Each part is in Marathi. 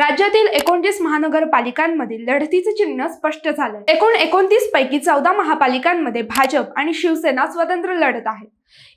राज्यातील एकोणतीस महानगरपालिकांमधील लढतीचं चिन्ह स्पष्ट झालं एकूण एकोणतीस पैकी चौदा महापालिकांमध्ये भाजप आणि शिवसेना स्वतंत्र लढत आहे.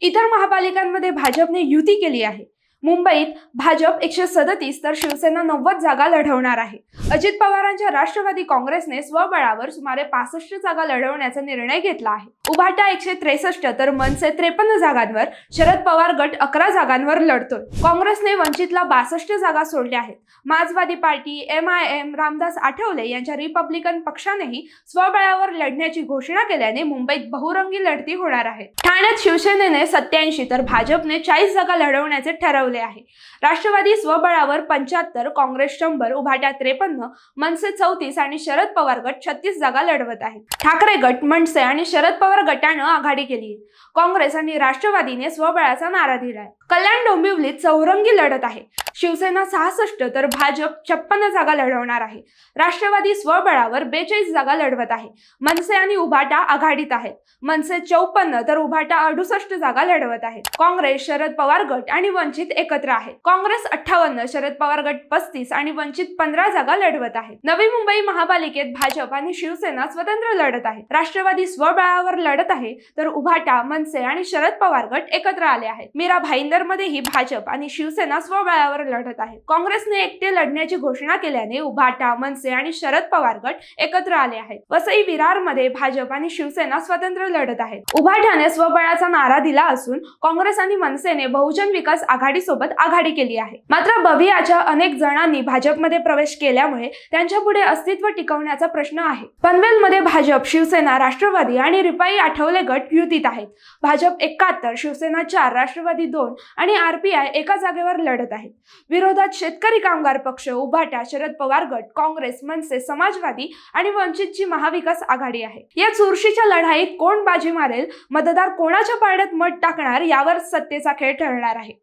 इतर महापालिकांमध्ये भाजपने युती केली आहे. मुंबईत भाजप एकशे सदतीस तर शिवसेना नव्वद जागा लढवणार आहे. अजित पवारांच्या राष्ट्रवादी काँग्रेसने स्वबळावर सुमारे पासष्ट जागा लढवण्याचा निर्णय घेतला आहे. उभाटा एकशे त्रेसष्ट तर मनसे त्रेपन्न जागांवर शरद पवार गट अकरा जागांवर लढतोय. काँग्रेसने वंचितला बासष्ट जागा सोडल्या आहेत. मार्क्सवादी party M I M Ramdas Athawale यांच्या रिपब्लिकन पक्षानेही स्वबळावर लढण्याची घोषणा केल्याने मुंबईत बहुरंगी लढती होणार आहे. ठाण्यात शिवसेनेने सत्याऐंशी तर भाजपने चाळीस जागा लढवण्याचे ठरवले आहे. राष्ट्रवादी स्वबळावर पंच्याहत्तर काँग्रेस शंभर उभाट्या त्रेपन्न मनसे चौतीस आणि शरद पवार गट छत्तीस जागा लढवत आहेत. ठाकरे गट मनसे आणि शरद पवार गटानं आघाडी केली. काँग्रेस आणि राष्ट्रवादीने स्वबळाचा नारा दिलाय. कल्याण डोंबिवलीत चौरंगी लढत आहे. शिवसेना सहासष्ट तर भाजप छप्पन्न जागा लढवणार आहे. राष्ट्रवादी स्वबळावर बेचाळीस जागा लढवत आहे. मनसे आणि उभाटा आघाडीत आहेत. मनसे चौपन्न तर उभाटा अडुसष्ट जागा लढवत आहेत. काँग्रेस शरद पवार गट आणि वंचित एकत्र आहेत. काँग्रेस अठ्ठावन्न शरद पवार गट पस्तीस आणि वंचित पंधरा जागा लढवत आहेत. नवी मुंबई महापालिकेत भाजप आणि शिवसेना स्वतंत्र लढत आहे. राष्ट्रवादी स्वबळावर लढत आहे तर उभाटा मनसे आणि शरद पवार गट एकत्र आले आहेत. मीरा भाईंदर मध्येही भाजप आणि शिवसेना स्वबळावर लढत आहे. काँग्रेसने एकटे लढण्याची घोषणा केल्याने उभाटा मनसे आणि शरद पवार गट एकत्र आले आहेत. वसई विरारमध्ये भाजप आणि शिवसेना स्वतंत्र लढत आहेत. उभाट्याने स्वबळाचा नारा दिला असून काँग्रेस आणि मनसेने बहुजन विकास आघाडी सोबत आघाडी केली आहे. मात्र बभियाच्या अनेक जणांनी भाजपमध्ये प्रवेश केल्यामुळे त्यांच्या पुढे अस्तित्व टिकवण्याचा प्रश्न आहे. पनवेलमध्ये भाजप शिवसेना राष्ट्रवादी आणि रिपाई आठवले गट युतीत आहेत. भाजप एकाहत्तर शिवसेना चार राष्ट्रवादी दोन आणि आरपीआय एका जागेवर लढत आहेत विरोधात शेतकरी कामगार पक्ष उभाट्या शरद पवार गट काँग्रेस मनसे समाजवादी आणि वंचितची महाविकास आघाडी आहे. या चुरशीच्या लढाईत कोण बाजी मारेल? मतदार कोणाच्या पारड्यात मत टाकणार? यावर सत्तेचा खेळ ठरणार आहे.